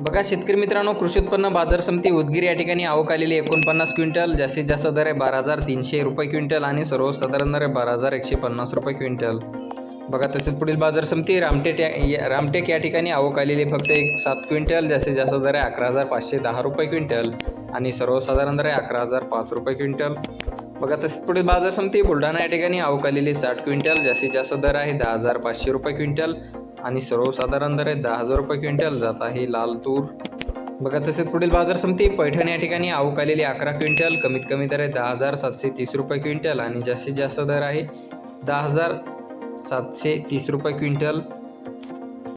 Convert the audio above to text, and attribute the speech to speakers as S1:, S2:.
S1: बघा शेतकरी मित्रांनो कृषी उत्पन्न बाजार समिती उदगीर या ठिकाणी आवक आलेली एकोणपन्नास क्विंटल जास्तीत जास्त दर आहे बारा हजार तीनशे रुपये क्विंटल आणि सर्वसाधारण दर आहे बारा हजार एकशे पन्नास रुपये क्विंटल. बघा तसेच पुढील बाजार समिती रामटेक या रामटेक या ठिकाणी आवक आलेली आहे. फक्त एक सात क्विंटल जास्तीत जास्त दर आहे अकरा हजार पाचशे दहा रुपये क्विंटल आणि सर्वसाधारण दर आहे अकरा हजार पाच रुपये क्विंटल. बघा तसेच पुढील बाजार समिती बुलढाणा या ठिकाणी अवकालेली साठ क्विंटल जास्तीत जास्त दर आहे दहा हजार पाचशे रुपये क्विंटल आणि सर्वसाधारण दर आहे दहा हजार रुपये क्विंटल. जात आहे लाल तूर बघा तसेच पुढील बाजार समिती पैठण या ठिकाणी आवक आलेली अकरा क्विंटल कमीत कमी दर आहे दहा हजार सातशे तीस रुपये क्विंटल आणि जास्तीत जास्त दर आहे दहा हजार सातशे तीस रुपये क्विंटल.